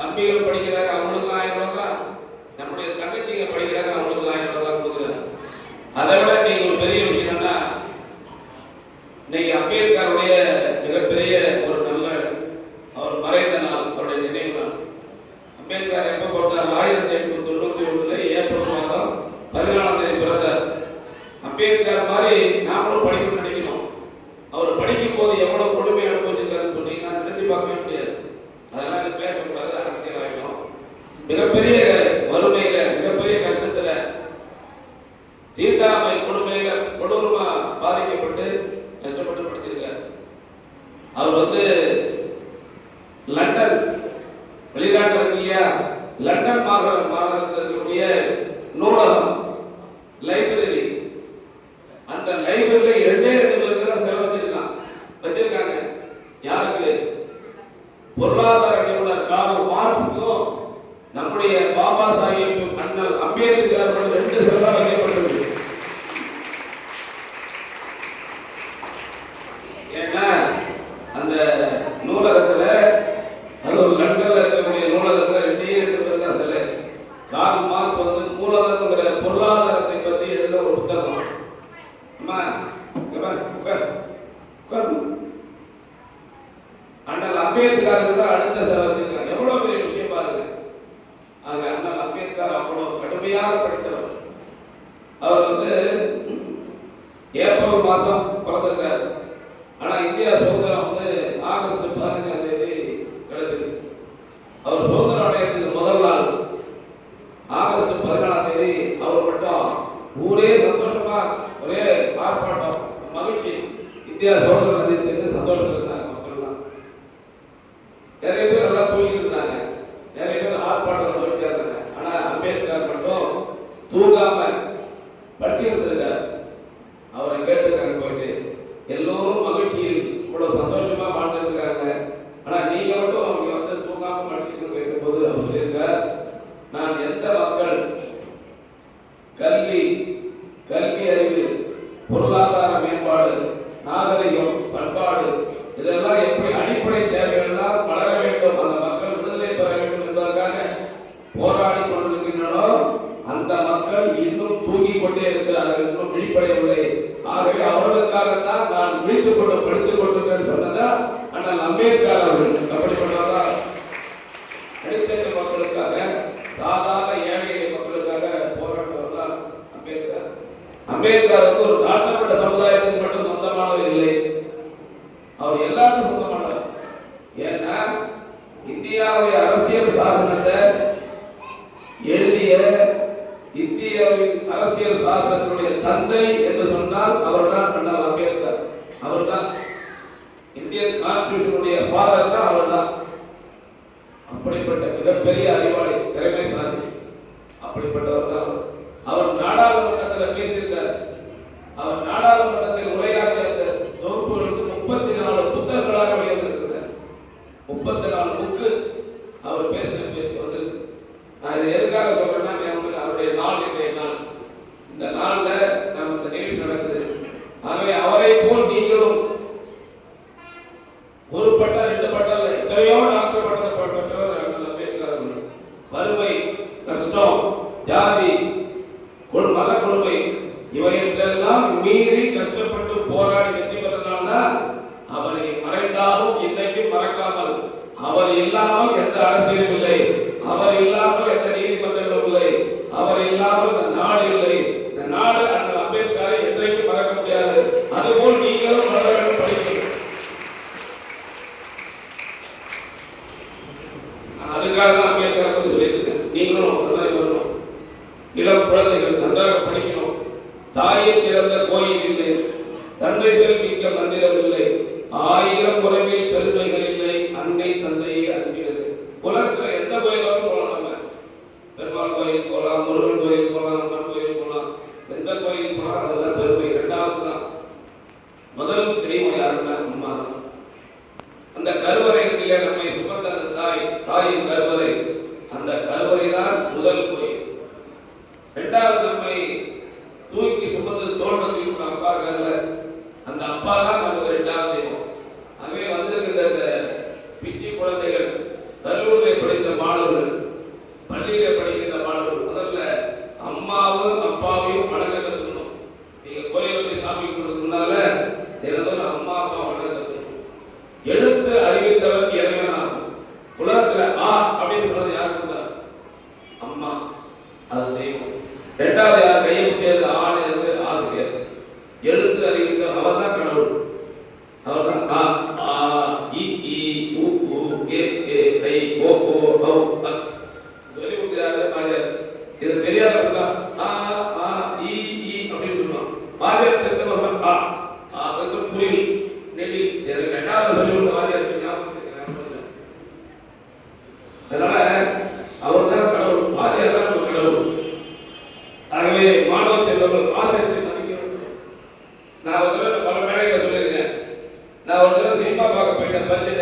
தம்பிகள் படிக்கிறாங்க அவங்களுக்கு ஆயிரம் ரூபாய். தான் நம்முடைய தங்கச்சிங்க படிக்கிறாங்க அவங்களுக்கு ஆயிரம் ரூபாய் தான் கொடுக்குறாங்க. அதை விட நீங்க ஒரு பெரிய விஷயம் இன்னைக்கு அம்பேத்கருடைய மிகப்பெரிய ஒரு நல்ல அவர் மறைந்த நாள் அவருடைய நினைவு நாள் அம்பேத்கர் எப்ப பிறந்தார் ஆயிரத்தி எட்நூத்தி தொண்ணூத்தி ஒண்ணுல ஏப்ரல் மாதம் பதினாலாம் தேதி பிறந்தார் அம்பேத்கர் மாதிரி நாமளும் படிக்கணும்னு நினைக்கணும் அவர் படிக்கும் போது எவ்வளவு கொடுமை அனுபவிச்சிருக்காருன்னு சொன்னீங்கன்னா நினைச்சு பார்க்கவே முடியாது அதெல்லாம் இது பேசக்கூடாது அரசியல் ஆகிடும் மிகப்பெரிய வறுமையில மிகப்பெரிய கஷ்டத்துல தீண்டாமை கொடுமையில கொடூரமா பாதிக்கப்பட்டு கஷ்டப்பட்டு படுத்திருக்கார் அவர் வந்து லண்டன் வெளிநாட்டில் இல்லையா? லண்டன் மாகாண மாநகரத்தில் இருக்கக்கூடிய நூலகம் லைப்ரரி. அந்த லைப்ரரியில இரண்டே ரெண்டு பேருக்கு தான் செலவு வச்சிருக்கான். வச்சிருக்காங்க. யாருக்கு? பொருளாதார நிபுணர் கார்ல் மார்க்ஸுக்கும் நம்முடைய பாபா சாஹிப் அண்ணல் அம்பேத்கர் ரெண்டு சிறப்பாக வைக்கப்பட்டிருக்கு ஏன்னா அந்த நூலகத்துல அது ஒரு லண்டன்ல இருக்கக்கூடிய நூலகத்துல ரெண்டே ரெண்டு பேர் தான் சிலை. கார்ல் மார்க்ஸ் வந்து மூலதனங்கிற பொருளாதாரத்தை பற்றி எழுத ஒரு புத்தகம். அம்மா உட்கார் உட்கார். அண்ணல் அம்பேத்கருக்கு தான் அடுத்த சிறப்பு. எவ்வளவு பெரிய விஷயம் பாருங்க. ஆக அண்ணல் அம்பேத்கர் அவ்வளவு கடுமையாக படித்தவர். அவர் வந்து ஏப்ரல் மாசம் பிறந்திருக்கார். ஆனா இந்தியா சுதந்திரம் வந்து ஆகஸ்ட் பதினஞ்சாம் தேதி கிடைச்சது அவர் சுதந்திரம் அடையறதுக்கு முதல் நாள். ஆகஸ்ட் பதினாலாம் தேதி அவர் மட்டும் ஊரே சந்தோஷமா ஒரே ஆர்ப்பாட்டம் மகிழ்ச்சி. இந்தியா சுதந்திரம் அடைஞ்சு சந்தோஷம் இருந்தாங்க மக்கள்லாம். நிறைய பேர் நல்லா தூங்கிட்டு இருந்தாங்க நிறைய பேர் ஆர்ப்பாட்டம் மகிழ்ச்சியா இருந்தாங்க ஆனா அம்பேத்கர் மட்டும் தூங்காம படிச்சுட்டு இருந்திருக்காரு அவரை கேட்டிருக்காங்க போயிட்டு எல்லோரும் மகிழ்ச்சியில் இவ்வளவு சந்தோஷமா வாழ்ந்துருக்காங்க ஆனா நீங்க மட்டும் அவங்க வந்து தூங்காம படிச்சுட்டு கேட்கும் போது அவர் சொல்லியிருக்கார் நான் எந்த மக்கள் கல்வி கல்வி அறிவு பொருளாதார மேம்பாடு நாகரிகம் பண்பாடு இதெல்லாம் எப்படி அடிப்படை தேவைகள்லாம் வளர வேண்டும் அந்த மக்கள் விடுதலை பெற வேண்டும் என்பதற்காக போராடி கொண்டிருக்கின்றனோ அந்த மக்கள் இன்னும் தூங்கிக் கொண்டே இருக்கிறார்கள் இன்னும் விழிப்படையவில்லை. ஆகவே அவர்களுக்காகத்தான் நான் விழித்துக் கொண்டு படித்துக் கொண்டிருக்கேன் சொன்னதா? அண்ணல் அம்பேத்கர் அவர்கள். அப்படிப்பட்டவரா அடித்தட்டு மக்களுக்காக சாதாரண ஏழை மக்களுக்காக போராட்டவர் தான் அம்பேத்கர். அம்பேத்கருக்கு ஒரு தாழ்த்தப்பட்ட சமுதாயத்துக்கு மட்டும் சொந்தமானவர் இல்லை. அவர் எல்லாருக்கும் சொந்தமானவர். ஏன்னா இந்தியாவுடைய அரசியல் சாசனத்தை அரசியல் சாசனத்தினுடைய தந்தை என்று சொன்னால் அவர்தான் அண்ணல் அம்பேத்கர். அவர்தான். இந்தியன் கான்ஸ்டியூஷனுடைய ஃபாதர் தான் அவர்தான். அப்படிப்பட்ட மிகப்பெரிய அறிவாளி திறமைசாலி. அப்படிப்பட்டவர் தான் அவர். நாடாளுமன்றத்தில் பேசியிருக்கார். அவர் நாடாளுமன்றத்தில் உரையாற்றிய அந்த தொகுப்புகளுக்கு முப்பத்தி நாலு புத்தகங்களாக வெளிவந்திருக்கிறார் முப்பத்தி நாலு புக்கு அவர் பேசின பேச்சு வந்திருக்கு. நான் இதை எதுக்காக சொல்றேன்னா அவருடைய நாள் இன்றைய நாள். இந்த நாள்ல நம்ம இந்த நிகழ்ச்சி நடக்குது. ஆகவே அவரை போல் நீங்களும் ஒரு பட்டம் ரெண்டு பட்டம் எத்தனையோ டாக்டர் பட்டம் பட்டம் அம்பேத்கர் வறுமை கஷ்டம் ஜாதி மத கொடுமை இவையெல்லாம் மீறி கஷ்டப்பட்டு போராடி வெற்றி பெற்றனால்தான் அவரை மறைந்தாலும் இன்னைக்கும் மறக்காமல் அவர் இல்லாமல் எந்த அரசியலும் இல்லை. அவர் இல்லாமல் எந்த நீதிமன்றங்களும் இல்லை. ஏ ஏ ஐ ஓ ஓ ஔ அக் சொல்லி கொடுக்கிறாரு வாத்தியார் இது தெரியாதவர்களா அப்படின்னு சொல்லுவான். வாத்தியார் தெரிந்தவர்கள் ஆ. ஆ வந்து புரியும் அதனால அவர் தான் கடவுள். வாத்தியார் தான் ஒரு நான் ஒரு தடவை பல மேடைகளை சொல்லியிருக்கேன். நான் ஒரு தடவை சினிமா பார்க்க போயிட்டேன். பட்ஜெட்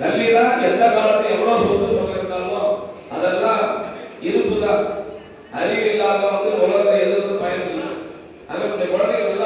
தள்ளி தான் எந்த காலத்தில் எவ்வளோ சொத்து சொல்லியிருந்தாலும் அதெல்லாம் இருப்பு தான் அறிவு இல்லாதவங்க உலகத்தை எதிர்த்து பயன்படுத்தணும் அதனுடைய குழந்தைகள்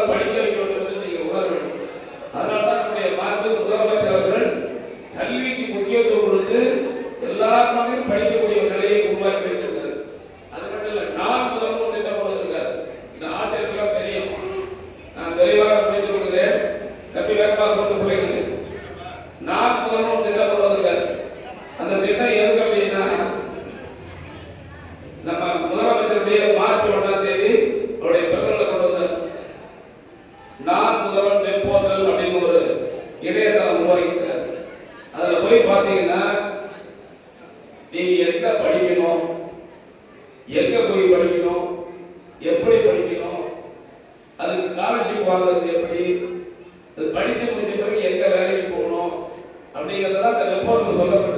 அப்படிங்கிறதெல்லாம் அந்த வெப்பம்னு சொல்லப்படும்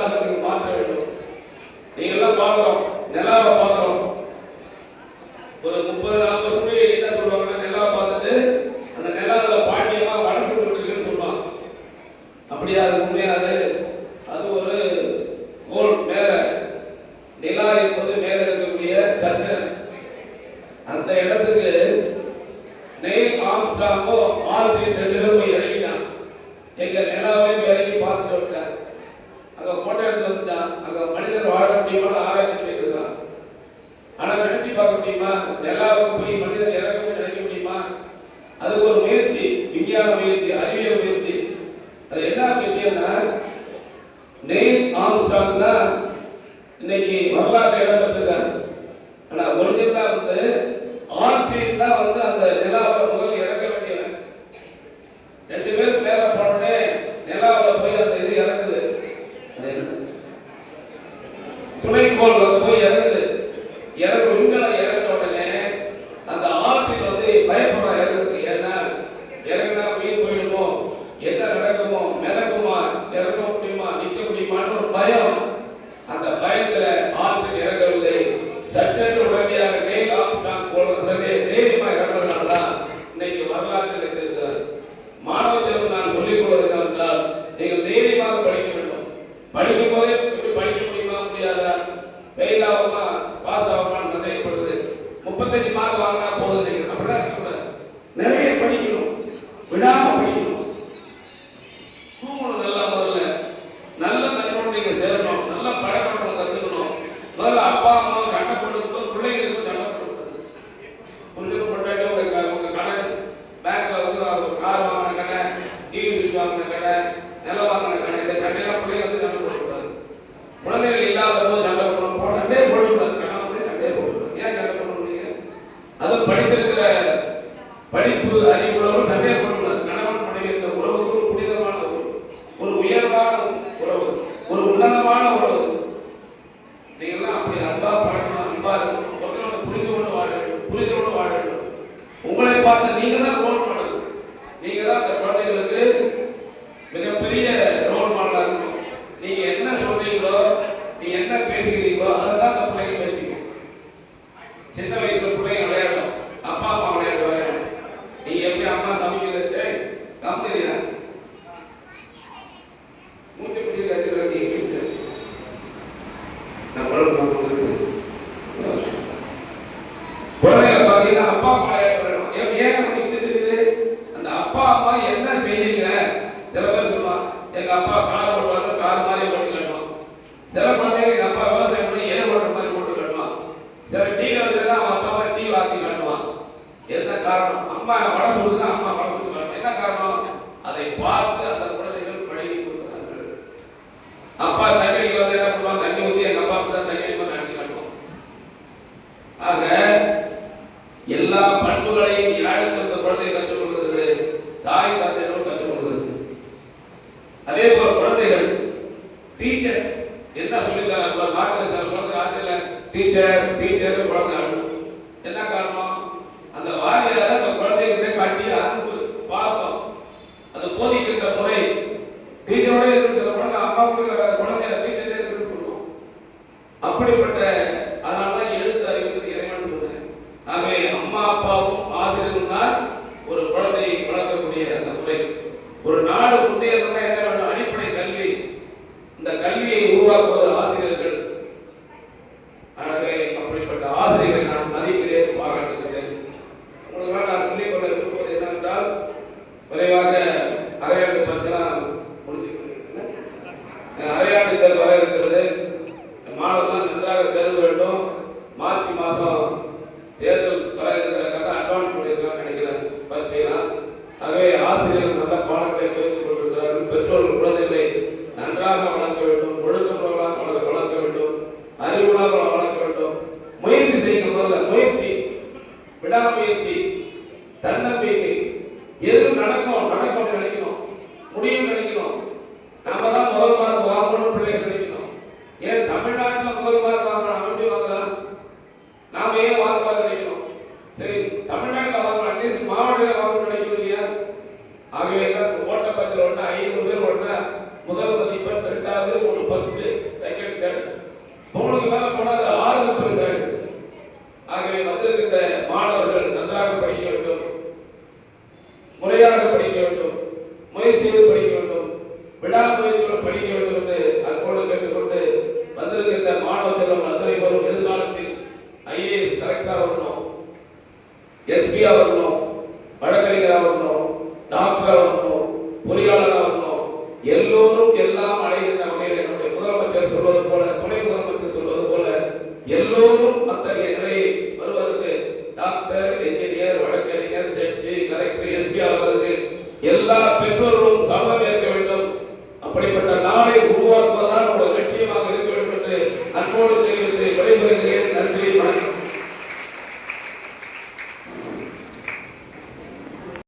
வித்தியாசத்தை நீங்க மாற்ற வேண்டும். நீங்க எல்லாம் பார்க்கிறோம் நிலாவை பார்க்கிறோம் ஒரு முப்பது de. படிக்கும் போதே இப்படி படிக்க முடியுமா முடியாதா? அதே போல குழந்தைகள் டீச்சர் என்ன சொல்லித்தராங்க ஒரு நாட்டில் சில குழந்தை ராத்திரில டீச்சர் டீச்சர் குழந்தை என்ன காரணம்? அந்த வாரியார் அந்த குழந்தைகளே காட்டிய அன்பு பாசம் அது போதிக்கின்ற முறை டீச்சரோட இருக்கிற குழந்தை அப்பா கொடுக்குற குழந்தைய டீச்சரே இருக்குன்னு சொல்லுவோம் அப்படிப்பட்ட அதனாலதான் எழுத்து அறிவுக்கு இறைவன் சொன்னேன் ஆகவே அம்மா அப்பாவும் ஆசிரியரும் தான் ஒரு குழந்தையை வளர்க்கக்கூடிய அந்த முறை. ஒரு நாடு முன்னேற பெற்றோர் குழந்தைகளை நன்றாக வளர்த்து பக்கத்தில் ஒன்று ஐநூறு பேர் ஒன்றா முதல் மதிப்பெண் ரெண்டாவது ஒன்று ஃபர்ஸ்ட் செகண்ட் தேர்ட் மூணுக்கு மேலே போனால் ஆறுதல் பெருசாகிடுது ஆகவே வந்திருக்கின்ற மாணவர்